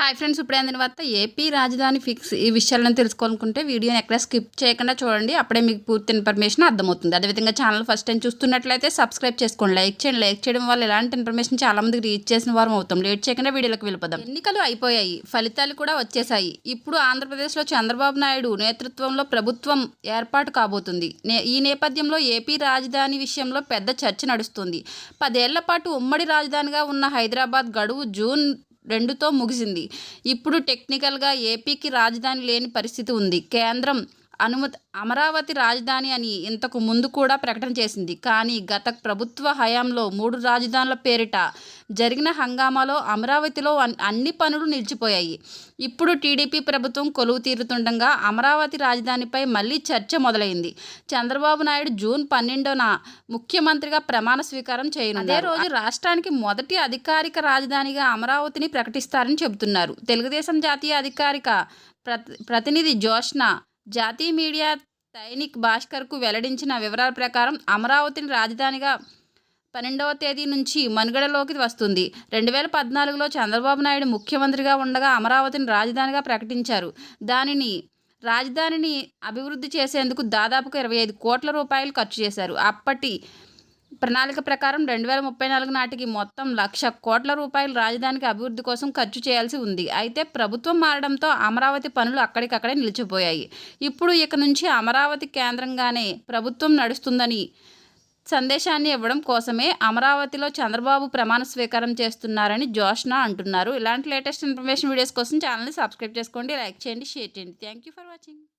Hi friends ఇప్పుడే అందిన వార్త ఏపీ రాజధాని ఫిక్స్ ఈ విషయాలను తెలుసుకోవాలనుకుంటే వీడియోని ఎక్కడ స్కిప్ చేయకుండా చూడండి. అప్పుడే మీకు పూర్తి ఇన్ఫర్మేషన్ అర్థమవుతుంది. అదేవిధంగా ఛానల్ ఫస్ట్ టైం చూస్తున్నట్లయితే సబ్స్క్రైబ్ చేసుకోండి. లైక్ చేయండి. లైక్ చేయడం వల్ల ఎలాంటి ఇన్ఫర్మేషన్ చాలామందికి రీచ్ చేసిన వారం అవుతాం. లేట్ చేయకుండా వీడియోలకు వెళ్ళిపోదాం. ఎన్నికలు అయిపోయాయి. ఫలితాలు కూడా వచ్చేసాయి ఇప్పుడు ఆంధ్రప్రదేశ్లో చంద్రబాబు నాయుడు నేతృత్వంలో ప్రభుత్వం ఏర్పాటు కాబోతుంది. నే- ఈ నేపథ్యంలో ఏపీ రాజధాని విషయంలో పెద్ద చర్చ నడుస్తుంది. పదేళ్ళ పాటు ఉమ్మడి రాజధానిగా ఉన్న హైదరాబాద్ గడువు జూన్ రెండుతో ముగిసింది. ఇప్పుడు టెక్నికల్గా ఏపీకి రాజధాని లేని పరిస్థితి ఉంది. కేంద్రం అనుమతి అమరావతి రాజధాని అని ఇంతకు ముందు కూడా ప్రకటన చేసింది. కానీ గత ప్రభుత్వ హయాంలో మూడు రాజధానుల పేరిట జరిగిన హంగామాలో అమరావతిలో అన్- అన్ని పనులు నిలిచిపోయాయి. ఇప్పుడు టీడీపీ ప్రభుత్వం కొలువు తీరుతుండగా అమరావతి రాజధానిపై మళ్ళీ చర్చ మొదలైంది. చంద్రబాబు నాయుడు జూన్ పన్నెండున ముఖ్యమంత్రిగా ప్రమాణ స్వీకారం చేయనున్నారు. అదే రోజు రాష్ట్రానికి మొదటి అధికారిక రాజధానిగా అమరావతిని ప్రకటిస్తారని చెబుతున్నారు. తెలుగుదేశం జాతీయ అధికారిక ప్రతి ప్రతినిధి జోష్న జాతీయ మీడియా దైనిక్ భాస్కర్కు వెల్లడించిన వివరాల ప్రకారం అమరావతిని రాజధానిగా పన్నెండవ తేదీ నుంచి మనుగడలోకి వస్తుంది. రెండు వేల పద్నాలుగులో చంద్రబాబు నాయుడు ముఖ్యమంత్రిగా ఉండగా అమరావతిని రాజధానిగా ప్రకటించారు. దానిని రాజధానిని అభివృద్ధి చేసేందుకు దాదాపుగా ఇరవై ఐదు కోట్ల రూపాయలు ఖర్చు చేశారు. అప్పటి ప్రణాళిక ప్రకారం రెండు వేల ముప్పై నాలుగు నాటికి మొత్తం లక్ష కోట్ల రూపాయలు రాజధానికి అభివృద్ధి కోసం ఖర్చు చేయాల్సి ఉంది. అయితే ప్రభుత్వం మారడంతో అమరావతి పనులు అక్కడికక్కడే నిలిచిపోయాయి. ఇప్పుడు ఇక నుంచి అమరావతి కేంద్రంగానే ప్రభుత్వం నడుస్తుందని సందేశాన్ని ఇవ్వడం కోసమే అమరావతిలో చంద్రబాబు ప్రమాణ స్వీకారం చేస్తున్నారని జోష్న అంటున్నారు. ఇలాంటి లేటెస్ట్ ఇన్ఫర్మేషన్ వీడియోస్ కోసం ఛానల్ని సబ్స్క్రైబ్ చేసుకోండి లైక్ చేయండి షేర్ చేయండి. Thank you for watching